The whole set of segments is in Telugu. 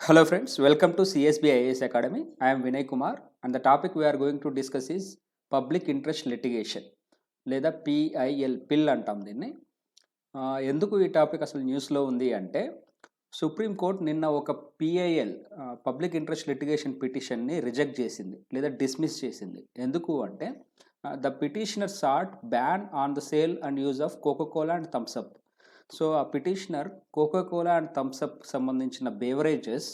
Hello friends, welcome to CSB IAS Academy. I am Vinay Kumar and the topic we are going to discuss is public interest litigation లేదా పిఐఎల్ పిల్ అంటాం దీన్ని. ఎందుకు ఈ టాపిక్ అసలు న్యూస్లో ఉంది అంటే సుప్రీంకోర్టు నిన్న ఒక పిఐఎల్ పబ్లిక్ ఇంట్రెస్ట్ లిటిగేషన్ పిటిషన్ని రిజెక్ట్ చేసింది లేదా డిస్మిస్ చేసింది. ఎందుకు అంటే the petitioner sought ban on the sale and use of Coca Cola and Thums Up so ఆ petitioner Coca Cola and Thums Up సంబంధించిన beverages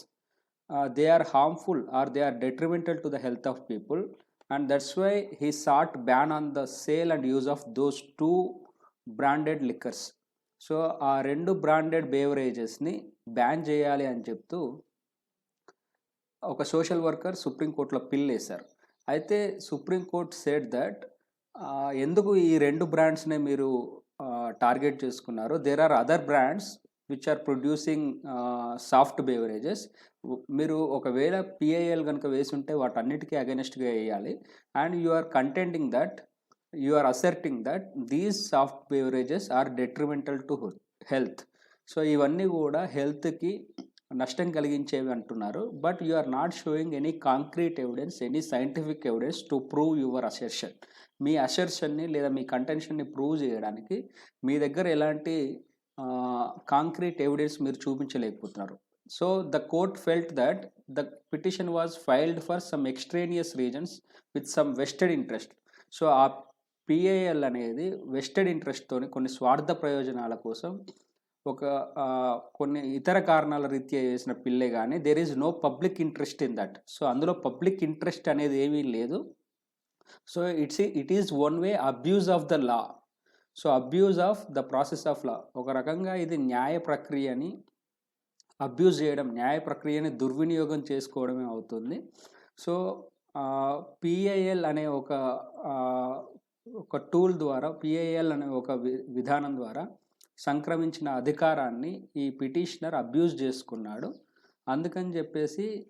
they are harmful or they are detrimental to the health of people. And that's why he sought ban on the sale and use of those two branded liquors. So ఆ రెండు బ్రాండెడ్ బేవరేజెస్ని బ్యాన్ చేయాలి అని చెప్తూ ఒక సోషల్ వర్కర్ సుప్రీంకోర్టులో పిల్ వేశారు. అయితే సుప్రీంకోర్టు సేట్ దట్ ఎందుకు ఈ రెండు బ్రాండ్స్నే మీరు టార్గెట్ చేసుకున్నారు. There are other brands which are producing soft beverages మీరు ఒకవేళ పిఐఎల్ కనుక వేసి ఉంటే వాటన్నిటికీ అగెనిస్ట్గా వేయాలి. And you are contending that you are asserting that these soft beverages are detrimental to health so ఇవన్నీ కూడా హెల్త్కి నష్టం కలిగించేవి అంటున్నారు. But you are not showing any concrete evidence any scientific evidence to prove your assertion మీ అసెర్షన్ని లేదా మీ కంటెన్షన్ని ప్రూవ్ చేయడానికి మీ దగ్గర ఎలాంటి కాంక్రీట్ ఎవిడెన్స్ మీరు చూపించలేకపోతున్నారు. So the court felt that the petition was filed for some extraneous reasons with some vested interest so ఆ పిఐఎల్ అనేది వెస్టెడ్ ఇంట్రెస్ట్తోని కొన్ని స్వార్థ ప్రయోజనాల కోసం ఒక కొన్ని ఇతర కారణాల రీత్యా చేసిన పిల్లే కానీ there is no public interest in that so అందులో పబ్లిక్ ఇంట్రెస్ట్ అనేది ఏమీ లేదు. So it's it is one way abuse of the law so abuse of the process of law ఒక రకంగా ఇది న్యాయ ప్రక్రియని అబ్యూజ్ చేయడం న్యాయ ప్రక్రియని దుర్వినియోగం చేసుకోవడమే అవుతుంది. సో పిఐఎల్ అనే ఒక ఒక టూల్ ద్వారా పిఐఎల్ అనే ఒక వి- విధానం ద్వారా సంక్రమించిన అధికారాన్ని ఈ పిటిషనర్ అబ్యూజ్ చేసుకున్నాడు. అందుకని చెప్పేసి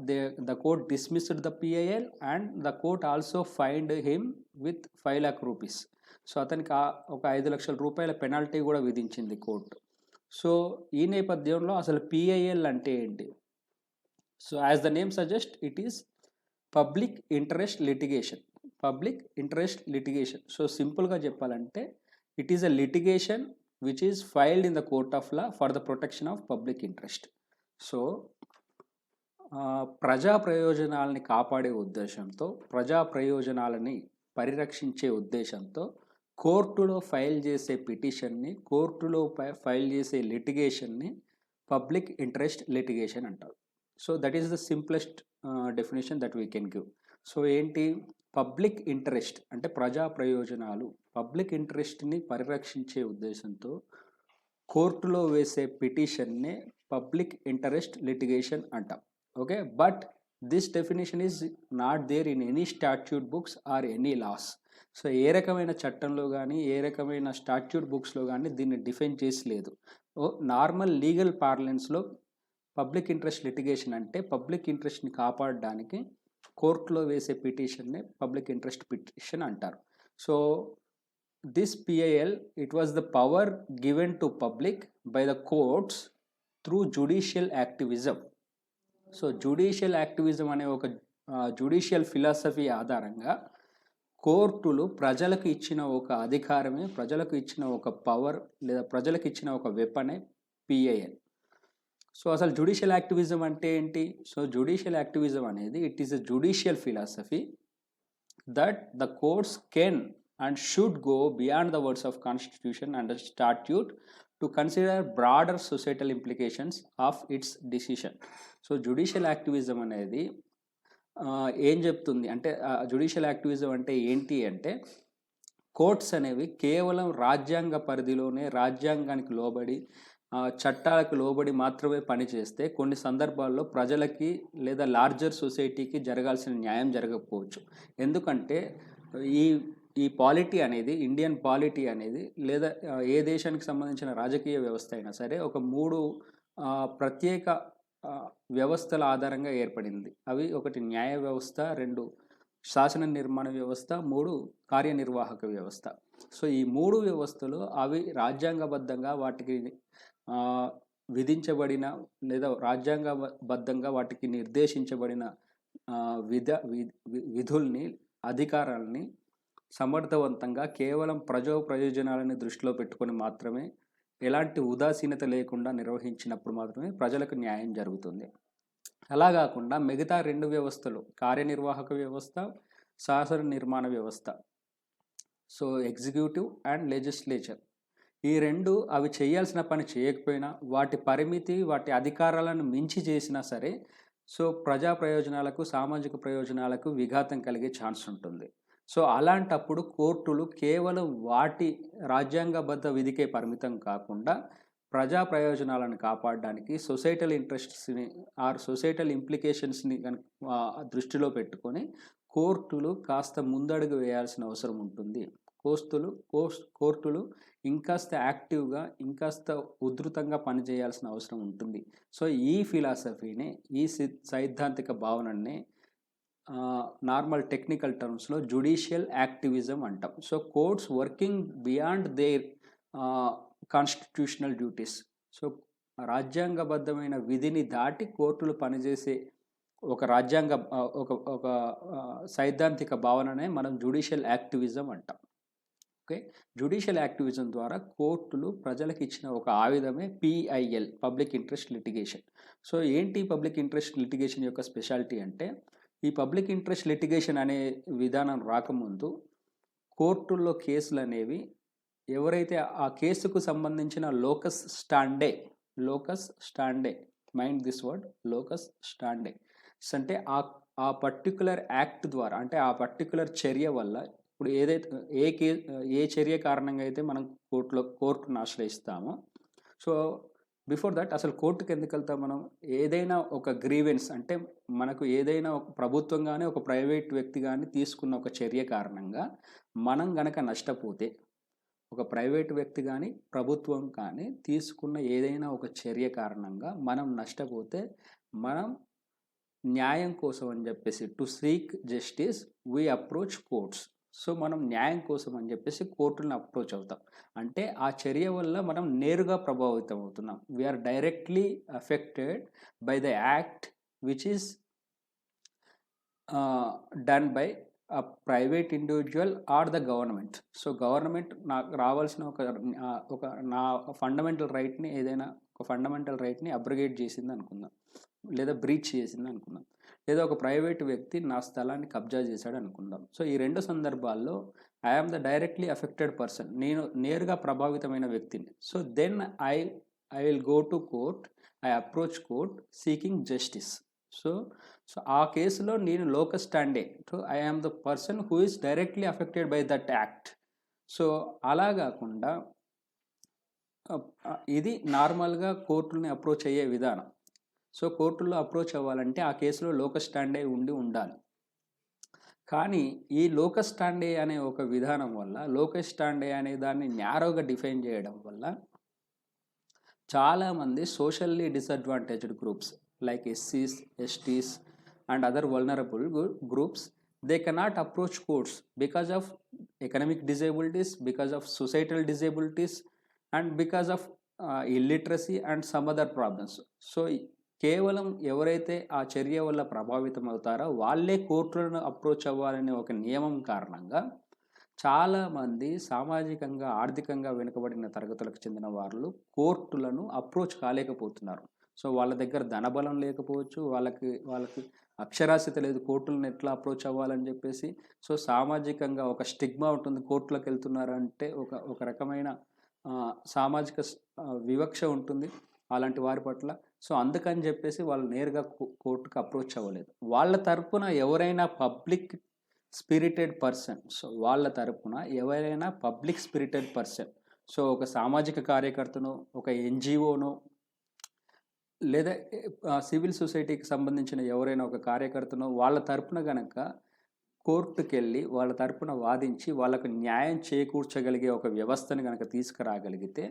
they the court dismissed the PIL and the court also fined him with five lakh rupees. So అతనికి ఆ- ఒక ఐదు లక్షల రూపాయల పెనాల్టీ కూడా విధించింది కోర్టు. సో ఈ నేపథ్యంలో అసలు పిఐఎల్ అంటే ఏంటి? So as the name suggest it is public interest litigation. Public interest litigation. So సింపుల్గా చెప్పాలంటే it is a litigation which is filed in the court of law for the protection of public interest so ప్రజా ప్రయోజనాలని కాపాడే ఉద్దేశంతో ప్రజా ప్రయోజనాలని పరిరక్షించే ఉద్దేశంతో కోర్టులో ఫైల్ చేసే పిటిషన్ని కోర్టులో ఫైల్ చేసే లిటిగేషన్ని పబ్లిక్ ఇంట్రెస్ట్ లిటిగేషన్ అంటారు. So that is the simplest definition that we can give. So ఏంటి? పబ్లిక్ ఇంట్రెస్ట్ అంటే ప్రజా ప్రయోజనాలు పబ్లిక్ ఇంట్రెస్ట్ని పరిరక్షించే ఉద్దేశంతో కోర్టులో వేసే పిటిషన్నే పబ్లిక్ ఇంటరెస్ట్ లిటిగేషన్ అంటాం. Okay? But this definition is not there in any statute books or any laws. So ఏ రకమైన చట్టంలో కానీ ఏ రకమైన స్టాట్యూట్ బుక్స్లో కానీ దీన్ని డిఫైన్ చేసి లేదు. ఓ నార్మల్ లీగల్ పార్లెన్స్లో పబ్లిక్ ఇంట్రెస్ట్ లిటిగేషన్ అంటే పబ్లిక్ ఇంట్రెస్ట్ని కాపాడడానికి కోర్టులో వేసే పిటిషన్నే పబ్లిక్ ఇంట్రెస్ట్ పిటిషన్ అంటారు. So this PIL it was the power given to public by the courts through judicial activism so judicial activism అనే ఒక జుడిషియల్ ఫిలాసఫీ ఆధారంగా కోర్టులు ప్రజలకు ఇచ్చిన ఒక అధికారమే ప్రజలకు ఇచ్చిన ఒక పవర్ లేదా ప్రజలకు ఇచ్చిన ఒక వెపనే పిఐఎల్ సో అసలు జుడిషియల్ యాక్టివిజం అంటే ఏంటి? సో జుడిషియల్ యాక్టివిజం అనేది it is a judicial philosophy that the courts can and should go beyond the words of constitution and statute to consider broader societal implications of its decision. So judicial activism అనేది ఏం చెప్తుంది? అంటే జుడిషియల్ యాక్టివిజం అంటే ఏంటి అంటే కోర్ట్స్ అనేవి కేవలం రాజ్యాంగ పరిధిలోనే రాజ్యాంగానికి లోబడి చట్టాలకు లోబడి మాత్రమే పనిచేస్తే కొన్ని సందర్భాల్లో ప్రజలకి లేదా లార్జర్ సొసైటీకి జరగాల్సిన న్యాయం జరగకపోవచ్చు. ఎందుకంటే ఈ ఈ పాలిటీ అనేది ఇండియన్ పాలిటీ అనేది లేదా ఏ దేశానికి సంబంధించిన రాజకీయ వ్యవస్థ అయినా సరే ఒక మూడు ప్రత్యేక వ్యవస్థల ఆధారంగా ఏర్పడింది. అవి ఒకటి న్యాయ వ్యవస్థ రెండు శాసన నిర్మాణ వ్యవస్థ మూడు కార్యనిర్వాహక వ్యవస్థ. సో ఈ మూడు వ్యవస్థలు అవి రాజ్యాంగబద్ధంగా వాటికి విధించబడిన లేదా రాజ్యాంగబద్ధంగా వాటికి నిర్దేశించబడిన విధ వి- విధుల్ని అధికారాలని సమర్థవంతంగా కేవలం ప్రజా ప్రయోజనాలని దృష్టిలో పెట్టుకొని మాత్రమే ఎలాంటి ఉదాసీనత లేకుండా నిర్వహించినప్పుడు మాత్రమే ప్రజలకు న్యాయం జరుగుతుంది. అలా కాకుండా మిగతా రెండు వ్యవస్థలు కార్యనిర్వాహక వ్యవస్థ శాసన నిర్మాణ వ్యవస్థ. So executive and legislature. ఈ రెండు అవి చేయాల్సిన పని చేయకపోయినా వాటి పరిమితి వాటి అధికారాలను మించి చేసినా సరే సో ప్రజా ప్రయోజనాలకు సామాజిక ప్రయోజనాలకు విఘాతం కలిగే ఛాన్స్ ఉంటుంది. సో అలాంటప్పుడు కోర్టులు కేవలం వాటి రాజ్యాంగబద్ధ విధికే పరిమితం కాకుండా ప్రజా ప్రయోజనాలను కాపాడడానికి సొసైటల్ ఇంట్రెస్ట్స్ని ఆర్ సొసైటల్ ఇంప్లికేషన్స్ని కనుక దృష్టిలో పెట్టుకొని కోర్టులు కాస్త ముందడుగు వేయాల్సిన అవసరం ఉంటుంది. కోస్తులు కోస్ కోర్టులు ఇంకాస్త యాక్టివ్గా ఇంకాస్త ఉధృతంగా పనిచేయాల్సిన అవసరం ఉంటుంది. సో ఈ ఫిలాసఫీని ఈ సి- సైద్ధాంతిక భావననే నార్మల్ టెక్నికల్ టర్మ్స్లో జుడిషియల్ యాక్టివిజం అంటాం. So courts working beyond their constitutional duties. So రాజ్యాంగబద్ధమైన విధిని దాటి కోర్టులు పనిచేసే ఒక రాజ్యాంగ ఒక ఒక సైద్ధాంతిక భావననే మనం జుడిషియల్ యాక్టివిజం అంటాం. ఓకే? జుడిషియల్ యాక్టివిజం ద్వారా కోర్టులు ప్రజలకు ఇచ్చిన ఒక ఆయుధమే PIL public interest litigation. So ఏంటి పబ్లిక్ ఇంట్రెస్ట్ లిటిగేషన్ యొక్క స్పెషాలిటీ అంటే ఈ పబ్లిక్ ఇంట్రెస్ట్ లిటిగేషన్ అనే విధానం రాకముందు కోర్టుల్లో కేసులు అనేవి ఎవరైతే ఆ కేసుకు సంబంధించిన locus standi locus standi mind this word locus standi. అంటే ఆ ఆ పర్టికులర్ యాక్ట్ ద్వారా అంటే ఆ పర్టికులర్ చర్య వల్ల ఇప్పుడు ఏదైతే ఏ కే ఏ చర్య కారణంగా అయితే మనం కోర్టులో కోర్టును ఆశ్రయిస్తామో సో బిఫోర్ దట్ అసలు కోర్టుకి ఎందుకు వెళ్తాం మనం? ఏదైనా ఒక గ్రీవెన్స్ అంటే మనకు ఏదైనా ఒక ప్రభుత్వం కానీ ఒక ప్రైవేట్ వ్యక్తి కానీ తీసుకున్న ఒక చర్య కారణంగా మనం గనక నష్టపోతే ఒక ప్రైవేట్ వ్యక్తి కానీ ప్రభుత్వం కానీ తీసుకున్న ఏదైనా ఒక చర్య కారణంగా మనం నష్టపోతే మనం న్యాయం కోసం అని చెప్పేసి to seek justice we approach courts so మనం న్యాయం కోసం అని చెప్పేసి కోర్టులను అప్రోచ్ అవుతాం. అంటే ఆ చర్య వల్ల మనం నేరుగా ప్రభావితం అవుతున్నాం. We are directly affected by the act which is done by a private individual or the government so government నాకు రావాల్సిన ఒక ఒక నా ఫండమెంటల్ రైట్ని ఏదైనా ఒక ఫండమెంటల్ రైట్ని అబ్రిగేట్ చేసింది అనుకుందాం. లేదా బ్రీచ్ చేసింది అనుకుందాం. లేదా ఒక ప్రైవేట్ వ్యక్తి నా స్థలాన్ని కబ్జా చేశాడు అనుకుందాం. సో ఈ రెండు సందర్భాల్లో I am the directly affected person నేను నేరుగా ప్రభావితమైన వ్యక్తిని. So then I I will go to court I approach court seeking justice so so ఆ కేసులో నేను locus standi so I am the person who is directly affected by that act so అలా కాకుండా ఇది నార్మల్గా కోర్టుని అప్రోచ్ అయ్యే విధానం. సో కోర్టులో అప్రోచ్ అవ్వాలంటే ఆ కేసులో లోకస్ స్టాండే ఉండి ఉండాలి. కానీ ఈ లోకస్ స్టాండే అనే ఒక విధానం వల్ల లోకస్ స్టాండే అనే దాన్ని న్యారోగా డిఫైన్ చేయడం వల్ల చాలామంది socially disadvantaged groups like ఎస్సీస్ STs and other vulnerable groups they cannot approach courts because of economic disabilities because of societal disabilities and because of illiteracy and some other problems so కేవలం ఎవరైతే ఆ చర్య వల్ల ప్రభావితం అవుతారో వాళ్ళే కోర్టులను అప్రోచ్ అవ్వాలనే ఒక నియమం కారణంగా చాలామంది సామాజికంగా ఆర్థికంగా వెనుకబడిన తరగతులకు చెందిన వాళ్ళు కోర్టులను అప్రోచ్ కాలేకపోతున్నారు. సో వాళ్ళ దగ్గర ధనబలం లేకపోవచ్చు వాళ్ళకి వాళ్ళకి అక్షరాస్యత లేదు కోర్టులను ఎట్లా అప్రోచ్ అవ్వాలని చెప్పేసి. సో సామాజికంగా ఒక స్టిగ్మా ఉంటుంది కోర్టులకు వెళ్తున్నారు అంటే ఒక ఒక రకమైన సామాజిక వివక్ష ఉంటుంది అలాంటి వారి పట్ల. సో అందుకని చెప్పేసి వాళ్ళు నేరుగా కో- కోర్టుకు అప్రోచ్ అవ్వలేదు. వాళ్ళ తరపున ఎవరైనా పబ్లిక్ స్పిరిటెడ్ పర్సన్ సో వాళ్ళ తరపున ఎవరైనా పబ్లిక్ స్పిరిటెడ్ పర్సన్ సో ఒక సామాజిక కార్యకర్తను ఒక ఎన్జిఓను లేదా సివిల్ సొసైటీకి సంబంధించిన ఎవరైనా ఒక కార్యకర్తను వాళ్ళ తరపున కనుక కోర్టుకు వెళ్ళి వాళ్ళ తరపున వాదించి వాళ్ళకు న్యాయం చేకూర్చగలిగే ఒక వ్యవస్థను కనుక తీసుకురాగలిగితే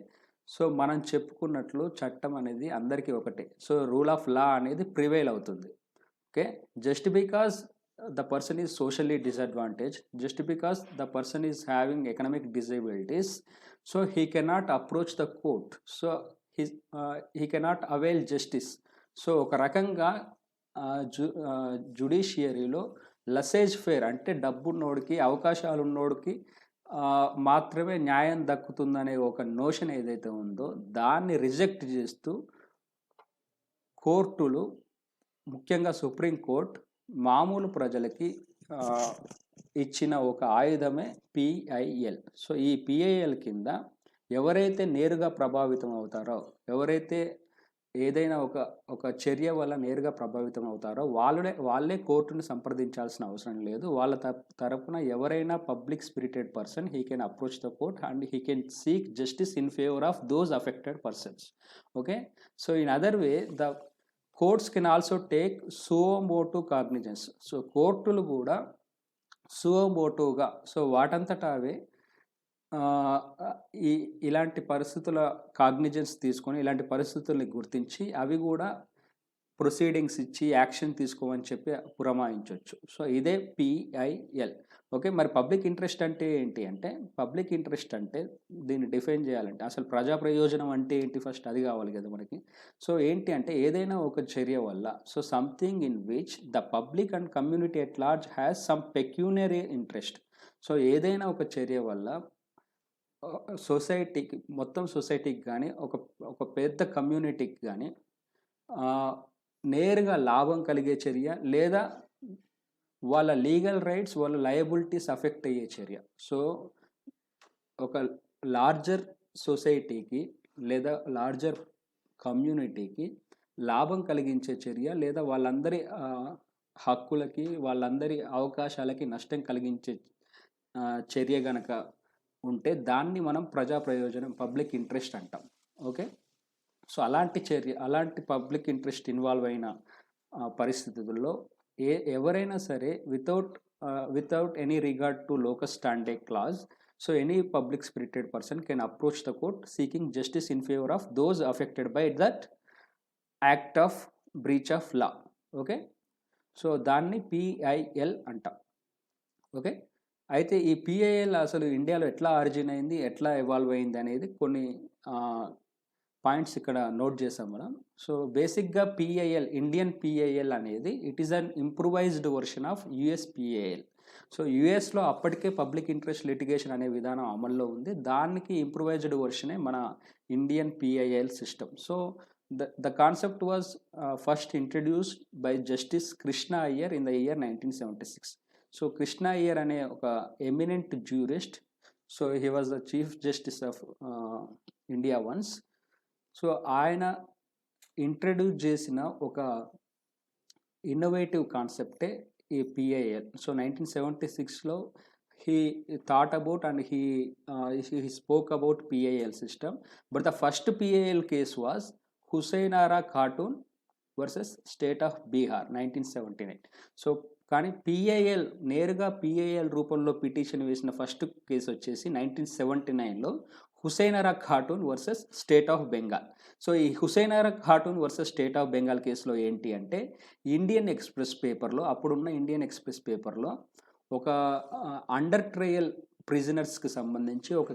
సో మనం చెప్పుకున్నట్లు చట్టం అనేది అందరికీ ఒకటే. సో రూల్ ఆఫ్ లా అనేది ప్రివైల్ అవుతుంది. Okay? Just because the person is socially disadvantage just because the person is having economic disabilities so he cannot approach the court. So he cannot avail justice. So ఒక రకంగా జు జుడిషియరీలో లసేజ్ ఫేర్ అంటే డబ్బున్నోడికి అవకాశాలు ఉన్నోడికి మాత్రమే న్యాయం దక్కుతుందనే ఒక నోషన్ ఏదైతే ఉందో దాన్ని రిజెక్ట్ చేస్తూ కోర్టులు ముఖ్యంగా సుప్రీంకోర్టు మామూలు ప్రజలకి ఇచ్చిన ఒక ఆయుధమే పిఐఎల్ సో ఈ పిఐఎల్ కింద ఎవరైతే నేరుగా ప్రభావితం అవుతారో ఎవరైతే ఏదైనా ఒక ఒక చర్య వల్ల నేరుగా ప్రభావితం అవుతారో వాళ్ళే వాళ్ళే కోర్టును సంప్రదించాల్సిన అవసరం లేదు. వాళ్ళ త- తరపున ఎవరైనా public spirited person he can approach the court and he can seek justice in favour of those affected persons. Okay? So in other way the courts can also take suo motu cognizance. So కోర్టులు కూడా సువోమోటుగా సో వాటంతటా అవే ఈ ఇలాంటి పరిస్థితుల కాగ్నిజెన్స్ తీసుకొని ఇలాంటి పరిస్థితుల్ని గుర్తించి అవి కూడా ప్రొసీడింగ్స్ ఇచ్చి యాక్షన్ తీసుకోమని చెప్పి పురమాయించవచ్చు సో ఇదే పిఐఎల్ ఓకే మరి పబ్లిక్ ఇంట్రెస్ట్ అంటే ఏంటి అంటే పబ్లిక్ ఇంట్రెస్ట్ అంటే దీన్ని డిఫైన్ చేయాలంటే అసలు ప్రజా ప్రయోజనం అంటే ఏంటి ఫస్ట్? అది కావాలి కదా మనకి. సో ఏంటి అంటే ఏదైనా ఒక చర్య వల్ల so something in which the public and community at large has some pecuniary interest so ఏదైనా ఒక చర్య వల్ల సొసైటీకి మొత్తం సొసైటీకి కానీ ఒక ఒక పెద్ద కమ్యూనిటీకి కానీ నేరుగా లాభం కలిగే చర్య లేదా వాళ్ళ లీగల్ రైట్స్ వాళ్ళ లయబిలిటీస్ అఫెక్ట్ అయ్యే చర్య. సో ఒక లార్జర్ సొసైటీకి లేదా లార్జర్ కమ్యూనిటీకి లాభం కలిగించే చర్య లేదా వాళ్ళందరి హక్కులకి వాళ్ళందరి అవకాశాలకి నష్టం కలిగించే చర్య గనక ఉంటే దాన్ని మనం ప్రజా ప్రయోజనం పబ్లిక్ ఇంట్రెస్ట్ అంటాం. ఓకే? సో అలాంటి చర్య అలాంటి పబ్లిక్ ఇంట్రెస్ట్ ఇన్వాల్వ్ అయిన పరిస్థితుల్లో ఏ ఎవరైనా సరే without without any regard to locus standi clause so any public spirited person can approach the court seeking justice in favour of those affected by that act of breach of law. Okay? So దాన్ని పిఐఎల్ అంటాం. ఓకే? అయితే ఈ పిఐఎల్ అసలు ఇండియాలో ఎట్లా ఆరిజిన్ అయింది ఎట్లా ఎవాల్వ్ అయింది అనేది కొన్ని పాయింట్స్ ఇక్కడ నోట్ చేసాం మనం. సో బేసిక్గా పిఐఎల్ ఇండియన్ పిఐఎల్ అనేది it is an improvised version of US PIL so యుఎస్లో అప్పటికే పబ్లిక్ ఇంట్రెస్ట్ లిటిగేషన్ అనే విధానం అమల్లో ఉంది. దానికి ఇంప్రూవైజ్డ్ వర్షనే మన Indian PIL system. So the the concept was first introduced by justice Krishna Iyer in the year nineteen seventy six. So Krishna Iyer అనే ఒక eminent jurist. So he was the chief justice of India once. So ఆయన ఇంట్రడ్యూస్ చేసిన ఒక ఇన్నోవేటివ్ కాన్సెప్టే ఈ పిఐఎల్ సో నైన్టీన్ సెవెంటీ సిక్స్లో he thought about and he he spoke about PIL system. But the first PIL case was Hussainara Khatoon versus state of Bihar nineteen seventy nine. So కానీ పిఐఎల్ నేరుగా పిఐఎల్ రూపంలో పిటిషన్ వేసిన ఫస్ట్ కేసు వచ్చేసి నైన్టీన్ సెవెంటీ నైన్లో Hussainara Khatoon versus state of Bengal. So ఈ Hussainara Khatoon versus state of Bengal కేసులో ఏంటి అంటే ఇండియన్ ఎక్స్ప్రెస్ పేపర్లో అప్పుడున్న ఇండియన్ ఎక్స్ప్రెస్ పేపర్లో ఒక అండర్ ట్రయల్ ప్రిజనర్స్కి సంబంధించి ఒక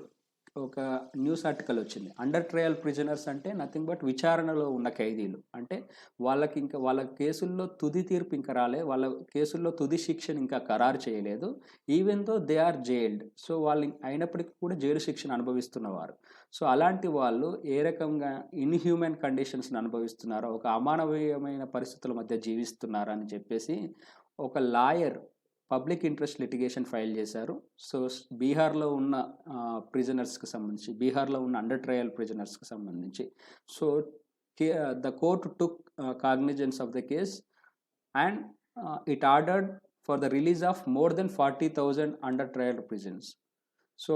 ఒక న్యూస్ ఆర్టికల్ వచ్చింది. అండర్ ట్రయల్ ప్రిజనర్స్ అంటే నథింగ్ బట్ విచారణలో ఉన్న ఖైదీలు. అంటే వాళ్ళకి ఇంకా వాళ్ళ కేసుల్లో తుది తీర్పు ఇంకా రాలే వాళ్ళ కేసుల్లో తుది శిక్షను ఇంకా ఖరారు చేయలేదు. Even though they are jailed so వాళ్ళు అయినప్పటికీ కూడా జైలు శిక్షను అనుభవిస్తున్నవారు సో అలాంటి వాళ్ళు ఏ రకంగా ఇన్హ్యూమన్ కండిషన్స్ని అనుభవిస్తున్నారో ఒక అమానవీయమైన పరిస్థితుల మధ్య జీవిస్తున్నారా అని చెప్పేసి ఒక lawyer public interest litigation file చేశారు. సో బీహార్లో ఉన్న ప్రిజనర్స్కి సంబంధించి బీహార్లో ఉన్న అండర్ ట్రయల్ ప్రిజనర్స్కి సంబంధించి. So the court took cognizance of the case and it ordered for the release of more than forty thousand under trial prisons. So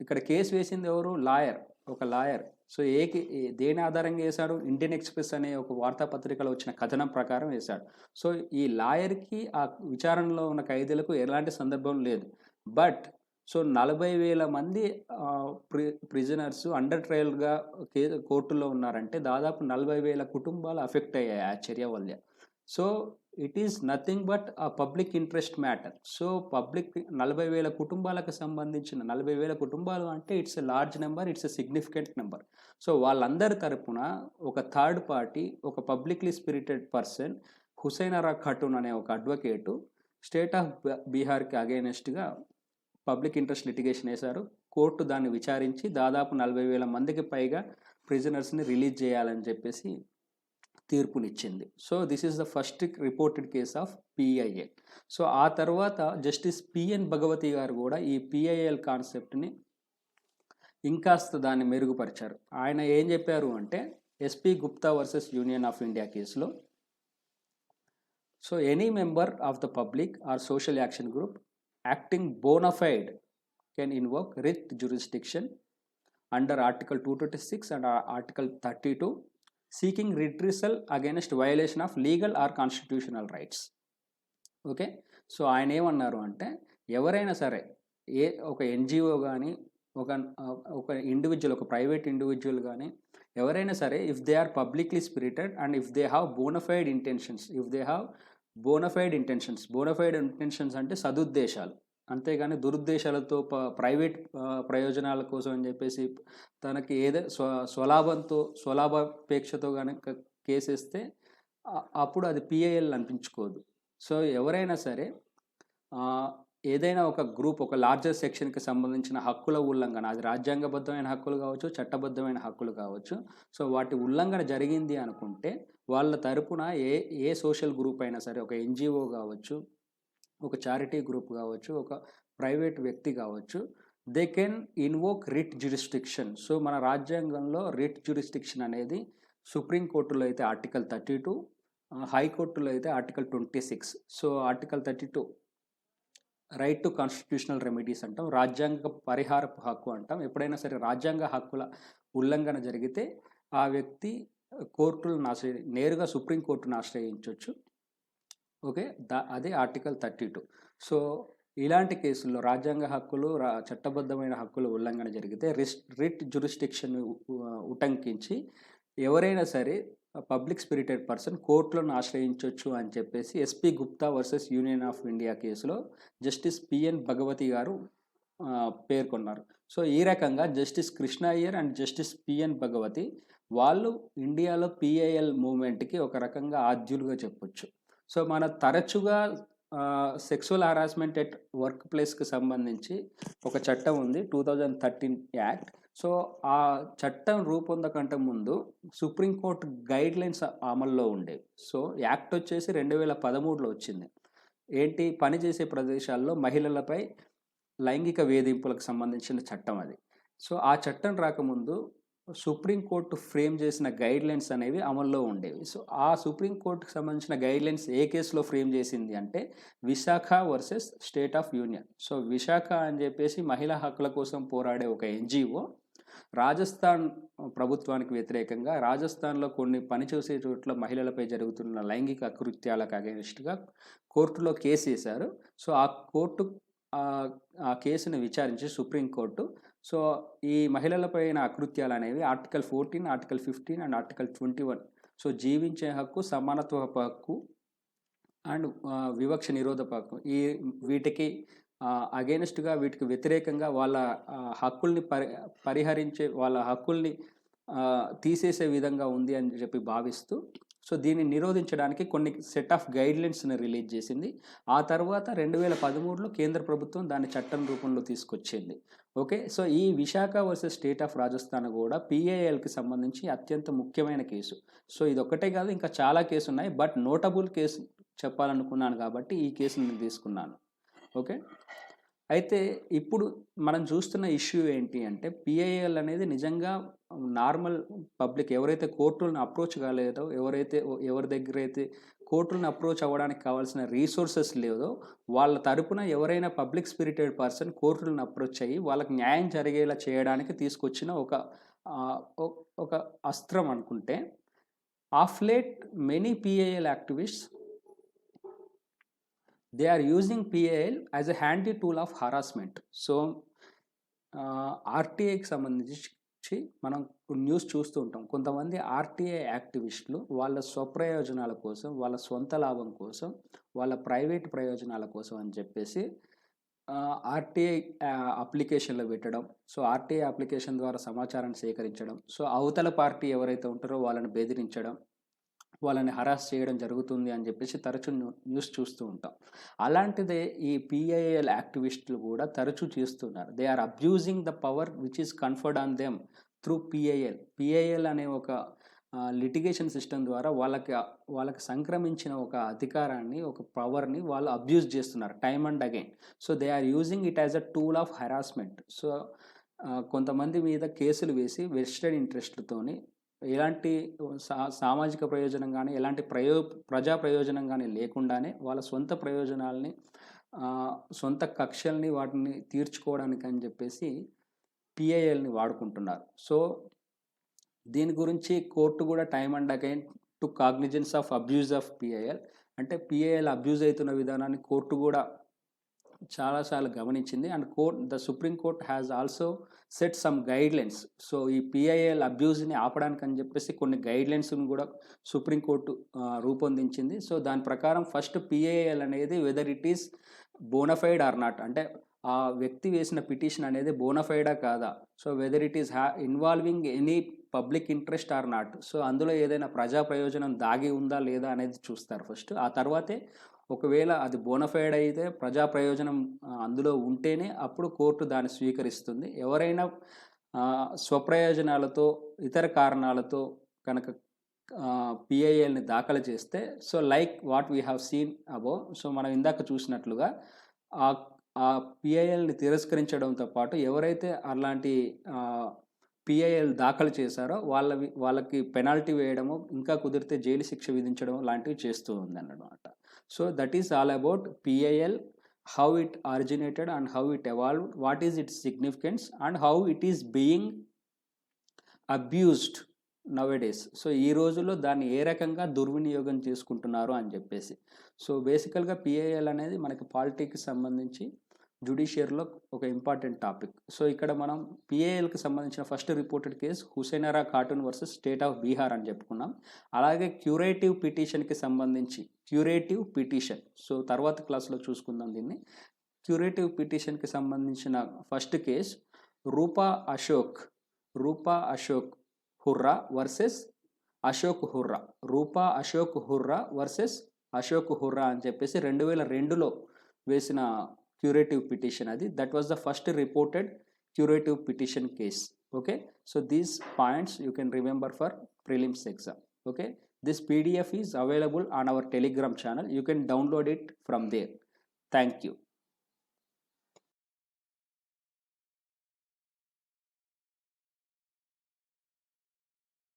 ఇక్కడ కేసు వేసింది ఎవరు? లాయర్. ఒక లాయర్. సో ఏ ఏ- దేని ఆధారంగా వేశాడు? ఇండియన్ ఎక్స్ప్రెస్ అనే ఒక వార్తాపత్రికలో వచ్చిన కథనం ప్రకారం వేశాడు. సో ఈ లాయర్కి ఆ విచారణలో ఉన్న ఖైదీలకు ఎలాంటి సందర్భం లేదు. బట్ సో నలభై వేల మంది ప్రి ప్రిజనర్స్ అండర్ ట్రయల్గా కోర్టులో ఉన్నారంటే దాదాపు నలభై వేల కుటుంబాలు అఫెక్ట్ అయ్యాయి ఆ చర్య వల్ల so it is nothing but ఆ public interest matter so public నలభై వేల కుటుంబాలకు సంబంధించిన నలభై వేల కుటుంబాలు అంటే it's a large number it's a significant number so వాళ్ళందరి తరపున ఒక థర్డ్ పార్టీ ఒక publicly spirited person Hussain Ara Khatoon అనే ఒక అడ్వకేటు స్టేట్ ఆఫ్ బీహార్కి అగైనెస్ట్గా పబ్లిక్ ఇంట్రెస్ట్ లిటిగేషన్ వేశారు. కోర్టు దాన్ని విచారించి దాదాపు నలభై వేల మందికి పైగా ప్రిజనర్స్ని రిలీజ్ చేయాలని చెప్పేసి తీర్పునిచ్చింది. So this is the first reported case of PIL so ఆ తర్వాత జస్టిస్ పిఎన్ భగవతి గారు కూడా ఈ పిఐఎల్ కాన్సెప్ట్ని ఇంకాస్త దాన్ని మెరుగుపరిచారు. ఆయన ఏం చెప్పారు అంటే SP Gupta versus union of India కేసులో so any member of the public or social action group acting bona fide can invoke writ jurisdiction under article two twenty six and article thirty two seeking redressal against violation of legal or constitutional rights okay so ఆయన ఏమన్నారు అంటే ఎవరైనా సరే ఏ ఒక ఎన్జిఓ కానీ ఒక ఒక ఇండివిజువల్ ఒక ప్రైవేట్ ఇండివిజువల్ కానీ ఎవరైనా సరే if they are publicly spirited and if they have bona fide intentions if they have bona fide intentions bona fide intentions అంటే సదుద్దేశాలు. అంతేగాని దురుద్దేశాలతో ప ప్రైవేట్ ప్రయోజనాల కోసం అని చెప్పేసి తనకి ఏదో స్వ స్వలాభంతో స్వలాభాపేక్షతో కనుక కేసేస్తే అప్పుడు అది పిఐఎల్ అనిపించుకోదు. సో ఎవరైనా సరే ఏదైనా ఒక గ్రూప్ ఒక లార్జర్ సెక్షన్కి సంబంధించిన హక్కుల ఉల్లంఘన అది రాజ్యాంగబద్ధమైన హక్కులు కావచ్చు చట్టబద్ధమైన హక్కులు కావచ్చు సో వాటి ఉల్లంఘన జరిగింది అనుకుంటే వాళ్ళ తరపున ఏ ఏ సోషల్ గ్రూప్ అయినా సరే ఒక ఎన్జిఓ కావచ్చు ఒక చారిటీ గ్రూప్ కావచ్చు ఒక ప్రైవేట్ వ్యక్తి కావచ్చు they can invoke writ jurisdiction. So మన రాజ్యాంగంలో రిట్ జ్యూరిస్టిక్షన్ అనేది సుప్రీంకోర్టులో అయితే ఆర్టికల్ థర్టీ టూ హైకోర్టులో అయితే article twenty six. So article thirty two right to constitutional remedies అంటాం రాజ్యాంగ పరిహారపు హక్కు అంటాం. ఎప్పుడైనా సరే రాజ్యాంగ హక్కుల ఉల్లంఘన జరిగితే ఆ వ్యక్తి కోర్టులను ఆశ్రయి నేరుగా సుప్రీంకోర్టును ఆశ్రయించవచ్చు ఓకే. దా అదే ఆర్టికల్ థర్టీ టూ. సో ఇలాంటి కేసుల్లో రాజ్యాంగ హక్కులు రా చట్టబద్ధమైన హక్కులు ఉల్లంఘన జరిగితే రిస్ట్ రిట్ జురిస్టిక్షన్ ఉటంకించి ఎవరైనా సరే పబ్లిక్ స్పిరిటెడ్ పర్సన్ కోర్టులను ఆశ్రయించవచ్చు అని చెప్పేసి SP Gupta versus union of India కేసులో జస్టిస్ పిఎన్ భగవతి గారు పేర్కొన్నారు. సో ఈ రకంగా justice Krishna Iyer and justice PN Bhagwati వాళ్ళు ఇండియాలో పిఐఎల్ మూమెంట్కి ఒక రకంగా ఆద్యులుగా చెప్పొచ్చు. సో మన తరచుగా సెక్సువల్ హరాస్మెంట్ ఎట్ వర్క్ ప్లేస్కి సంబంధించి ఒక చట్టం ఉంది two thousand thirteen act. So ఆ చట్టం రూపొందకంటే ముందు సుప్రీంకోర్టు గైడ్ లైన్స్ అమల్లో ఉండేవి సో యాక్ట్ వచ్చేసి రెండు వేల పదమూడులో వచ్చింది. ఏంటి? పని చేసే ప్రదేశాల్లో మహిళలపై లైంగిక వేధింపులకు సంబంధించిన చట్టం అది. సో ఆ చట్టం రాకముందు సుప్రీంకోర్టు ఫ్రేమ్ చేసిన గైడ్లైన్స్ అనేవి అమల్లో ఉండేవి. సో ఆ సుప్రీంకోర్టుకు సంబంధించిన గైడ్లైన్స్ ఏ కేసులో ఫ్రేమ్ చేసింది అంటే Vishakha versus state of union. So Vishakha అని చెప్పేసి మహిళా హక్కుల కోసం పోరాడే ఒక ఎన్జిఓ రాజస్థాన్ ప్రభుత్వానికి వ్యతిరేకంగా రాజస్థాన్లో కొన్ని పనిచేసే చోట్ల మహిళలపై జరుగుతున్న లైంగిక అకృత్యాలకు అగెనిస్ట్గా కోర్టులో కేసు వేశారు. సో ఆ కోర్టు ఆ కేసును విచారించి సుప్రీంకోర్టు సో ఈ మహిళలపైన అకృత్యాలు అనేవి article fourteen article fifteen and article twenty one. So జీవించే హక్కు సమానత్వ హక్కు అండ్ వివక్ష నిరోధక హక్కు. ఈ వీటికి అగేనెస్ట్గా వీటికి వ్యతిరేకంగా వాళ్ళ హక్కుల్ని పరి పరిహరించే వాళ్ళ హక్కుల్ని తీసేసే విధంగా ఉంది అని చెప్పి భావిస్తూ సో దీన్ని నిరోధించడానికి కొన్ని సెట్ ఆఫ్ గైడ్లైన్స్ని రిలీజ్ చేసింది. ఆ తర్వాత రెండు వేల పదమూడులో కేంద్ర ప్రభుత్వం దాన్ని చట్టం రూపంలో తీసుకొచ్చింది. ఓకే? సో ఈ Vishakha versus state of Rajasthan కూడా పిఏఎల్కి సంబంధించి అత్యంత ముఖ్యమైన కేసు. సో ఇది ఒక్కటే కాదు ఇంకా చాలా కేసు ఉన్నాయి బట్ నోటబుల్ కేసు చెప్పాలనుకున్నాను కాబట్టి ఈ కేసుని తీసుకున్నాను. ఓకే? అయితే ఇప్పుడు మనం చూస్తున్న ఇష్యూ ఏంటి అంటే పిఐఎల్ అనేది నిజంగా నార్మల్ పబ్లిక్ ఎవరైతే కోర్టులను అప్రోచ్ కాలేదో ఎవరైతే ఎవరి దగ్గర అయితే కోర్టులను అప్రోచ్ అవ్వడానికి కావాల్సిన రీసోర్సెస్ లేదో వాళ్ళ తరపున ఎవరైనా పబ్లిక్ స్పిరిటెడ్ పర్సన్ కోర్టులను అప్రోచ్ అయ్యి వాళ్ళకి న్యాయం జరిగేలా చేయడానికి తీసుకొచ్చిన ఒక ఒక అస్త్రం అనుకుంటే of late many PIL activists they are using PIL as a handy tool of harassment. So ఆర్టీఐకి సంబంధించి వచ్చి మనం న్యూస్ చూస్తూ ఉంటాం. కొంతమంది ఆర్టీఐ యాక్టివిస్టులు వాళ్ళ స్వప్రయోజనాల కోసం వాళ్ళ సొంత లాభం కోసం వాళ్ళ ప్రైవేట్ ప్రయోజనాల కోసం అని చెప్పేసి ఆర్టీఐ అప్లికేషన్లో పెట్టడం. సో ఆర్టీఐ అప్లికేషన్ ద్వారా సమాచారాన్ని సేకరించడం. సో అవతల పార్టీ ఎవరైతే ఉంటారో వాళ్ళని బెదిరించడం. వాళ్ళని హరాస్ చేయడం జరుగుతుంది అని చెప్పేసి తరచూ న్యూ- న్యూస్ చూస్తూ ఉంటాం. అలాంటిదే ఈ పిఐఎల్ యాక్టివిస్టులు కూడా తరచూ చేస్తున్నారు. They are abusing the power which is conferred on them through PIL PIL అనే ఒక లిటిగేషన్ సిస్టమ్ ద్వారా వాళ్ళకి వాళ్ళకి సంక్రమించిన ఒక అధికారాన్ని ఒక పవర్ని వాళ్ళు అబ్యూజ్ చేస్తున్నారు time and again so they are using it as a tool of harassment so కొంతమంది మీద కేసులు వేసి వెస్టెడ్ ఇంట్రెస్ట్లతోని ఎలాంటి సా సామాజిక ప్రయోజనం కానీ ఎలాంటి ప్రయో ప్రజా ప్రయోజనం కానీ లేకుండానే వాళ్ళ సొంత ప్రయోజనాల్ని సొంత కక్షల్ని వాటిని తీర్చుకోవడానికి అని చెప్పేసి పిఐఎల్ని వాడుకుంటున్నారు. సో దీని గురించి కోర్టు కూడా time and again to cognizance of abuse of PIL అంటే పిఐఎల్ అబ్యూజ్ అవుతున్న విధానాన్ని కోర్టు కూడా చాలాసార్లు గమనించింది. And court the supreme court has also set some guidelines. So ఈ పిఐఎల్ అబ్యూజ్ని ఆపడానికి అని చెప్పేసి కొన్ని గైడ్లైన్స్ని కూడా సుప్రీంకోర్టు రూపొందించింది. సో దాని ప్రకారం ఫస్ట్ పిఐఎల్ అనేది whether it is bona fide or not అంటే ఆ వ్యక్తి వేసిన పిటిషన్ అనేది బోనఫైడా కాదా? So whether it is ha involving any public interest or not so అందులో ఏదైనా ప్రజా ప్రయోజనం దాగి ఉందా లేదా అనేది చూస్తారు ఫస్ట్. ఆ తర్వాతే ఒకవేళ అది బోనఫైడ్ అయితే ప్రజా ప్రయోజనం అందులో ఉంటేనే అప్పుడు కోర్టు దాన్ని స్వీకరిస్తుంది. ఎవరైనా స్వప్రయోజనాలతో ఇతర కారణాలతో కనుక పిఐఎల్ని దాఖలు చేస్తే so like what we have seen abo so మనం ఇందాక చూసినట్లుగా ఆ ఆ పిఐఎల్ని తిరస్కరించడంతో పాటు ఎవరైతే అలాంటి పిఐఎల్ దాఖలు చేశారో వాళ్ళ వాళ్ళకి పెనాల్టీ వేయడము ఇంకా కుదిరితే జైలు శిక్ష విధించడం లాంటివి చేస్తూ ఉందన్నమాట. So that is all about PIL how it originated and how it evolve what is its significance and how it is being abused nowadays so ఈ రోజుల్లో దాన్ని ఏ రకంగా దుర్వినియోగం చేసుకుంటున్నారు అని చెప్పేసి. సో బేసికల్గా పిఐఎల్ అనేది మనకి పాలిటిక్కి సంబంధించి జుడిషియర్లో ఒక ఇంపార్టెంట్ టాపిక్ సో ఇక్కడ మనం పిఏఎల్కి సంబంధించిన first reported case Hussainara Khatoon versus state of Bihar అని చెప్పుకున్నాం. అలాగే క్యూరేటివ్ పిటిషన్కి సంబంధించి క్యూరేటివ్ పిటిషన్. సో తర్వాత క్లాస్లో చూసుకుందాం దీన్ని. క్యూరేటివ్ పిటిషన్కి సంబంధించిన first case Rupa Ashok Rupa Ashok Hurra versus Ashok Hurra. Rupa Ashok Hurra versus Ashok Hurra అని చెప్పేసి రెండు వేల రెండులో వేసిన క్యూరేటివ్ పిటిషన్ అది. That was the first reported curative petition case. Okay? So these points you can remember for prelims exam. Okay? This PDF is available on our Telegram channel. You can download it from there. Thank you.